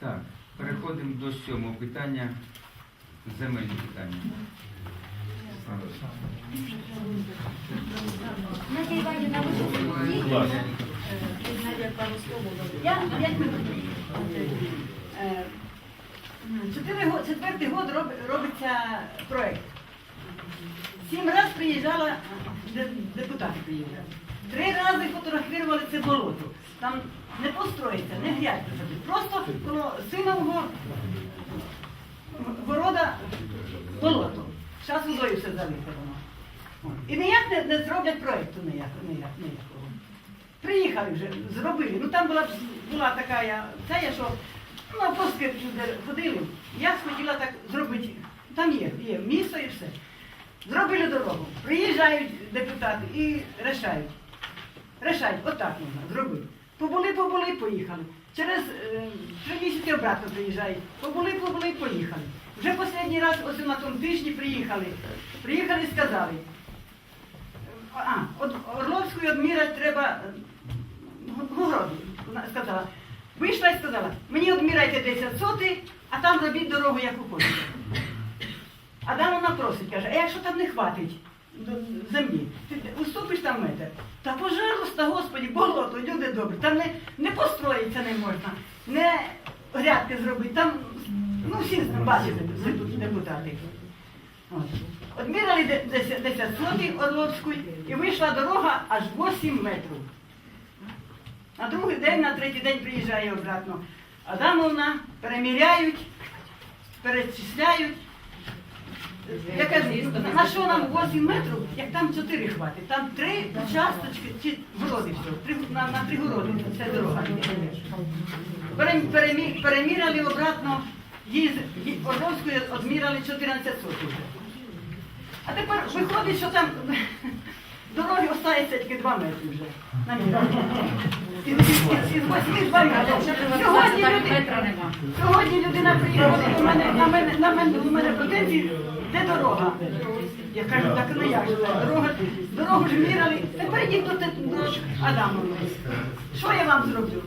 Так, переходимо до сьомого питання. Земельні питання. Е, го- четвертий год роб- робиться проект. Сім разів приїжджала, е, де- депутати приїжджали. Три рази фотографували це болото. Там не построїться, не грязь. Просто коло синового города болото. Зараз водою все залито воно. І ніяк не, не зроблять проєкту ніякого. ніяк, ніякого. Приїхали вже, зробили. Ну там була, була така я, це я що, ну, а поски ходили. Я хотіла так зробити. Там є, є місто і все. Зробили дорогу. Приїжджають депутати і рішають. Рішають, отак можна зробити. Побули, побули, поїхали. Через е, три місяці обратно приїжджають. Побули, побули, поїхали. Вже останній раз, ось на тому тижні приїхали. Приїхали і сказали. А, от Орловську відміряти треба е. Вона сказала. Вийшла і сказала, мені відміряйте 10 сотих, а там робіть дорогу, яку хочете. А там вона просить, каже, а якщо там не хватить землі, уступиш там метр. Та пожалуйста, Господі, болото, люди добрі, там не, не построїться не можна, не грядки зробити, там, ну всі бачите, депутати. От. Одміряли де- 10 10 сотих Орловську і вийшла дорога аж 8 метрів. На другий день, на третій день приїжджає обратно. Адамовна переміряють, перечисляють. Я кажу, на що нам 8 метрів, як там 4 хватить? Там три участочки, чи городи все, на, на три городи це дорога. Перем- Переміряли обратно, її з- відміряли 14 сотів. А тепер виходить, що там дороги остається тільки 2 метри вже. наміряли. Із, із, із, із 8 2 метри. Сьогодні, люди, сьогодні людина приїхала до мене, на мене, на мене, у мене претензії, де дорога? Я кажу, так ну як же, дорога, дорогу ж міряли, тепер йдіть до, те- до Адамової. Що я вам зроблю?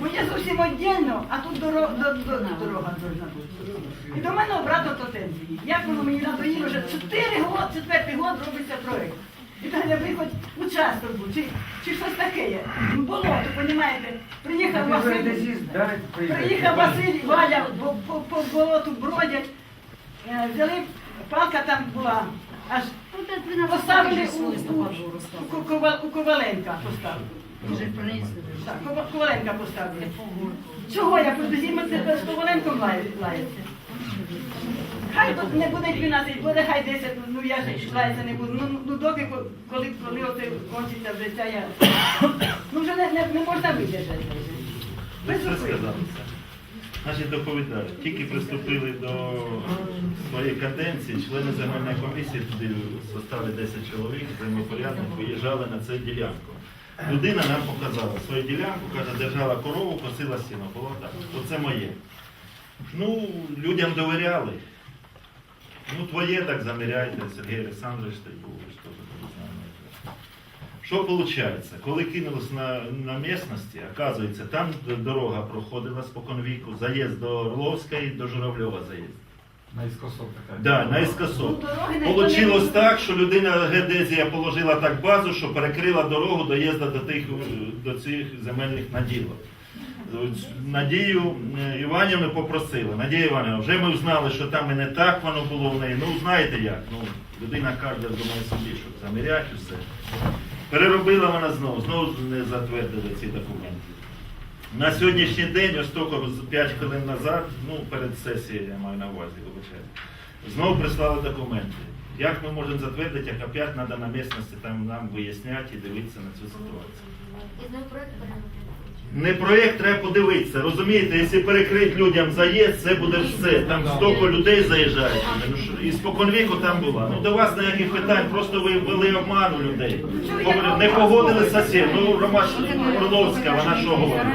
Моє зовсім віддільно, а тут дорога, до, до, дорога должна бути. І до мене обратно претензії. Як воно мені надоїло вже 4 год, четвертий год робиться проєкт. І так я виходь участок був, чи, чи щось таке є. Ну, Болото, розумієте, приїхав Василь. Приїхав Василь, Валя по, по, по болоту бродять, Е, взяли, палка там була, аж поставили у, у, у, Ковал- у Коваленка поставили. Так, Кова- Коваленка поставили. Чого я подозімо це з Коваленком лає- лається? Хай не буде 12, буде хай 10, ну я ж лається не буду. Ну, ну доки, коли, коли оце кончиться вже ця я... Ну вже не, не, не можна видержати. Без. Значить, доповідаю. Тільки приступили до своєї каденції, члени земельної комісії туди в составі 10 чоловік, взаємопорядок, виїжджали на цю ділянку. Людина нам показала свою ділянку, каже, держала корову, косила сіно. Було так. Оце моє. Ну, людям довіряли. Ну, твоє так заміряйте, Сергій Олександрович, ти був, що тут не знаю. Що виходить? Коли кинулись на, на місцевості, оказується, там дорога проходила споконвіку, заїзд до Орловської, до Журавльова заїзд. Наискосок така. Да, наискосок. Ну, не Получилось так, що людина геодезія положила так базу, що перекрила дорогу доїзду до тих до цих земельних наділок. Надію е, Іванівну попросили. Надія Іванівна, вже ми знали, що там і не так воно було в неї. Ну знаєте як? Ну, людина каже, думає собі, що замірять все. Переробила вона знову, знову не затвердили ці документи. На сьогоднішній день, ось тільки 5 хвилин назад, ну перед сесією я маю на увазі, вибачайте, знову прислали документи. Як ми можемо затвердити, як опять треба на місцевості там нам виясняти і дивитися на цю ситуацію. Не проєкт треба подивитися. Розумієте, якщо перекрити людям заїзд, це буде все. Там стільки людей заїжджає. Ну, І споконвіку там була. Ну до вас ніяких питань, просто ви ввели обману людей. Не погодили сусід. Ну Рома Орловська, вона що говорила?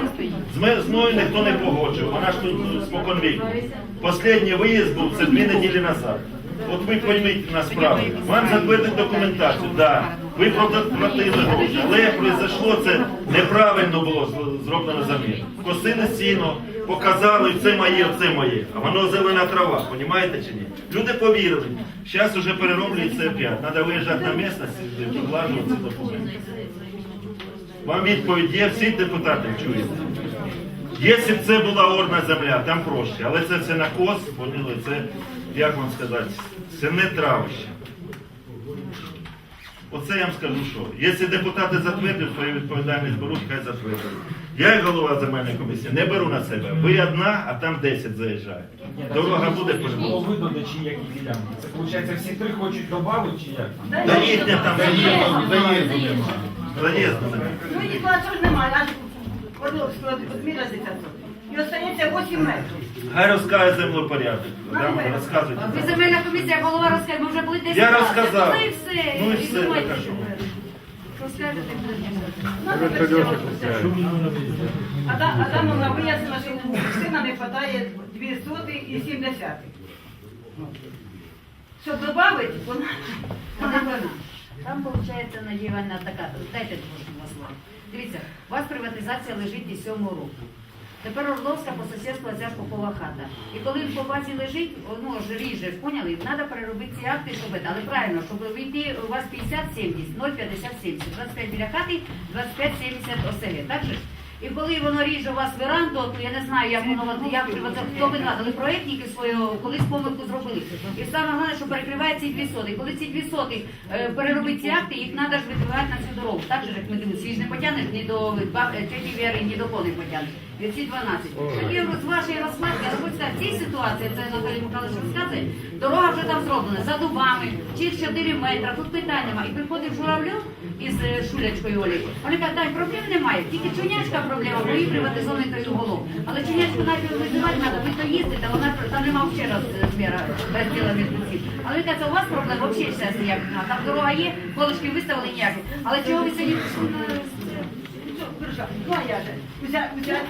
З мною ніхто не погоджував. Вона ж тут споконвіку. Останній виїзд був це дві неділі назад. От ви пойміть нас правильно. Вам затвердить документацію, да. Ви платили гроші, але произошло це неправильно було зроблено замір. Косили сіно, показали, це моє, це моє. А воно зелена трава, розумієте чи ні? Люди повірили. Зараз вже перероблюється опять. Треба виїжджати на місце, поглажувати ці документи. Вам відповідь є, всі депутати чують. Якщо б це була орна земля, там проще, але це все на кос, поняли, це, як вам сказати, це не травище. Оце я вам скажу, що. Якщо депутати затвердять свою відповідальність беруть, хай затвердять. Я, як голова земельної комісії, не беру на себе. Ви одна, а там 10 заїжджає. Дорога буде Було видно, чи які ділянки. Це виходить, всі три хочуть додати, чи як? Та їхня там заїзду Заїзду нема. Заїзду немає. Ну і платож немає, аж Орловського відміра 10 І остається 8 метрів. Хай розкаже землепорядок. Розказуйте. Ви земельна комісія, голова розкаже, ми вже були 10 Я разів. розказав. Ну і все. Ну і все, думайте, так а що що? Розкажете, Ада- Адамовна вияснила, що у сина не вистачає 2 соти і 7 десятих. Щоб вона вона вона. Там, виходить, надіяна така, дайте трошки два слова. Дивіться, у вас приватизація лежить і сьомого року. Тепер Орловська по сусідству ця ж хата. І коли по базі лежить, ну ріже, поняли, треба переробити ці акти, щоб. Але правильно, щоб вийти, у вас 50-70, 0,50-70, 25 біля хати, 25-70 оселі, так же? І коли воно ріже у вас веранду, то я не знаю, як воно як хто винуват, але проєктники свою колись помилку зробили. І саме головне, що перекриває ці дві соти. Коли ці дві соти е, переробить ці акти, їх треба ж відкривати на цю дорогу. Так же, як ми дивимося, їх ж не потягнеш ні до ба- е, ні до коней потягнеш. І ці 12. Так я з вашої розкладки, я хочу в цій ситуації, це Анатолій Михайлович розказує, дорога вже там зроблена, за дубами, чи 4 метри, тут питань немає. І приходить Журавльов із е, Шулячкою Олі. Вони кажуть, дай проблем немає, тільки чунячка проблема, бо її приватизований той уголок. Але чунячку навіть визивати треба, ви то їздите, вона там нема взагалі розміра розділу між цим. Але ви кажете, у вас проблем взагалі зараз немає. Там дорога є, колишки виставили ніякі. Але чого ви сьогодні на.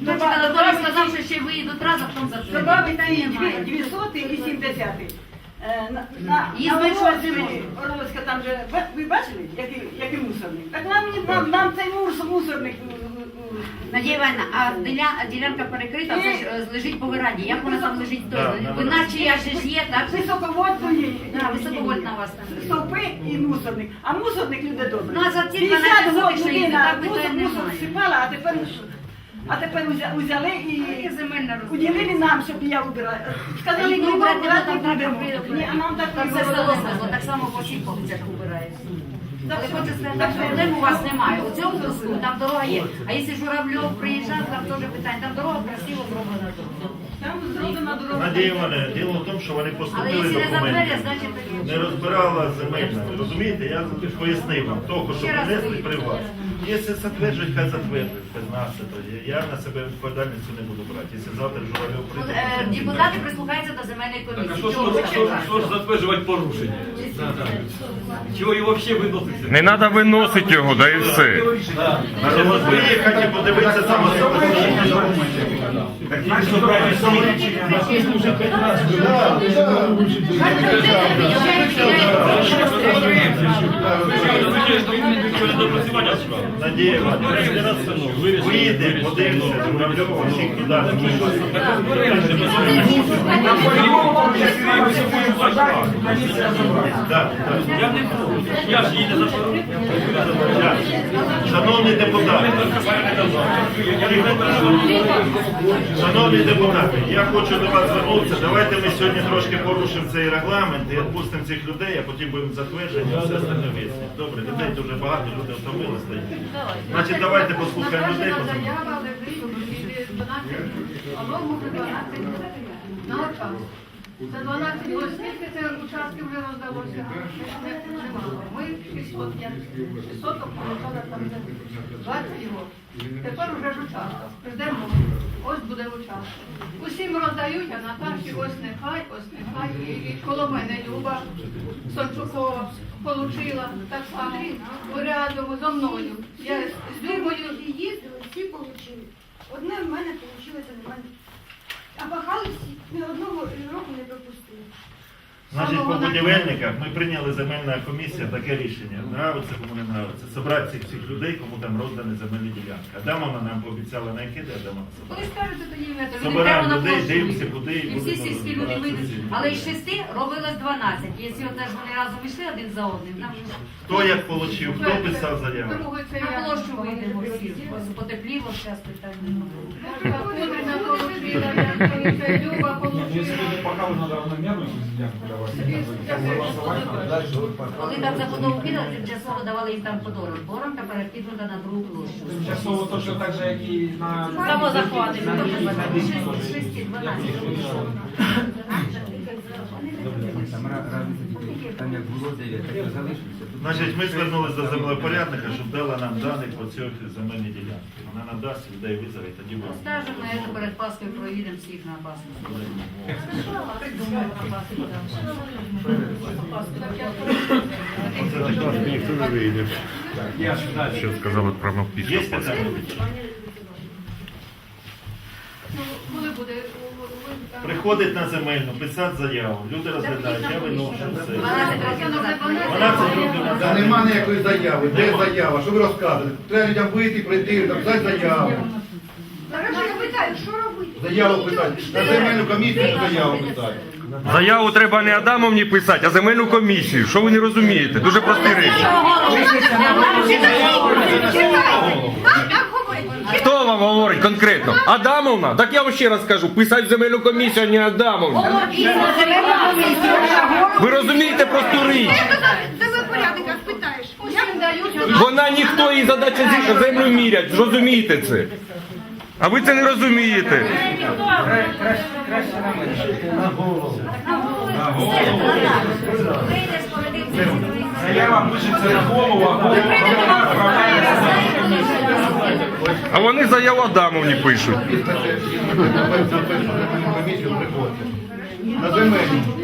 Ну а сказав, що ще виїдуть разом, потім за Добавити дві, дві соти і сім десятих. На, на, на. Орловська там же, ви, бачили, який, який мусорник? Так нам, нам, нам цей мус, мусорник Надія Івановна, а диля- ділянка перекрита, це ж е, лежить по веранді. Як вона там лежить? Да, на Ви веранді. наче я ж є, так? високовольтної Да, високовольтна у вас там. стовпи і мусорник. А мусорник люди добрі. Ну, а за ці 50 12 років сотих, що їздить, людина так мусор, питань мусор немає. всипала, а тепер, а тепер узя- узяли і земельна уділили нам, щоб я убирала. Сказали, Їх ну, там не будемо. Ні, а нам так Там не село було. так само по всіх вулицях убирається. Так що- хочу сказати, так проблем у вас немає. У цьому куску там дорога є. А якщо Журавльов приїжджав, там теж питання. Там дорога красиво зроблена. Там зроблена дорога. Надія діло в тому, що вони Але поступили якщо не документи. затвердять, значить тоді. Не розбирала земельна. Розумієте, я пояснив вам, того, що Ще раз при вас. Якщо затверджують, хай затверджують, без нас це тоді. Я на себе відповідальність не буду брати. Якщо завтра Журавльов прийде, Е, то Депутати прислухаються до земельної Так а комісії. що ж Чого ви що, ж- чекаєте? що ж затверджувати порушення? Чого його взагалі виноситься? Не треба виносити його, да і все. Треба виїхати і подивитися самостійно. Івановна, вийде. Шановні депутати, шановні депутати, я хочу до вас звернутися. Давайте ми сьогодні трошки порушимо цей регламент і відпустимо цих людей, а потім будемо затвердження, все остальне вияснити. Добре, людей дуже багато, люди втомилися. Значить, давайте послухаємо людей. Заява лежить від 12, або може 12 на очах. Це 12, ось скільки це участків вже роздалося? Не- Немало. Ми 600, я 600 получала там де 20 його. Тепер уже ж участок. Ждемо. Ось буде участок. Усім роздають, а Наташі ось нехай, ось нехай. І, коло мене Люба Сончукова отримала так само рядом зо мною. Я з Любою їздили, всі отримали. Одне в мене вийшло, мене. А пахали всі, ні одного року не пропустили. Значить, по будівельниках ми прийняли земельна комісія таке рішення. Нравиться, кому не нравиться. Собрати цих всіх людей, кому там роздані земельні ділянки. Адамовна нам пообіцяла на яке де Адамовна Коли собрати? скажете, тоді ми Собираємо людей, дивимося, куди і І всі будемо сільські люди розбиратися вийдуть. Але із шести робилось 12. Якщо от ж вони разом йшли один за одним, там же Хто як отримав, хто писав заяву? Другий це на я. площу вийдемо всі. Потепліло, зараз питань немає. Катерина получила, я получила, Люба ну, якщо получила. ви надо равномірно коли там забудову кидали, тимчасово давали їм там подорож. Боронка перекинута на другу площу. Тимчасово точно так же, як і на... Самозахвати. 6-12 як було 9, так і залишилося. Тут Значить, ми звернулися до землепорядника, щоб дала нам дані по цих земельні ділянки. Вона надасть людей визове, тоді будемо. Скажемо, ми це перед Паскою проїдемо всіх на. Оце. Ніхто не вийде. Я ж далі. Що сказали про Є мавпічка. питання? Ну, Коли буде? Приходить на земельну, писати заяву. Люди розглядають, я виношу все. 12 років назад. 12 років Та назад. нема ніякої заяви. Де заява? Що ви розказуєте? Треба людям вийти, прийти, написати заяву. Хорошо, я питаю, що робити? Заяву писати. На земельну комісію заяву писати. Заяву треба не Адамовні писати, а земельну комісію. Що ви не розумієте? Дуже прості речі. Хто вам говорить конкретно? Адамовна? Так я вам ще раз кажу, писати в земельну комісію, а не Адамовна. Ви розумієте просту річ? Вона ніхто її задача зі- землю мірять, зрозумійте це. А ви це не розумієте. Заява пишеться на голову, а комісію. А вони заяву Адамовні пишуть. На земельну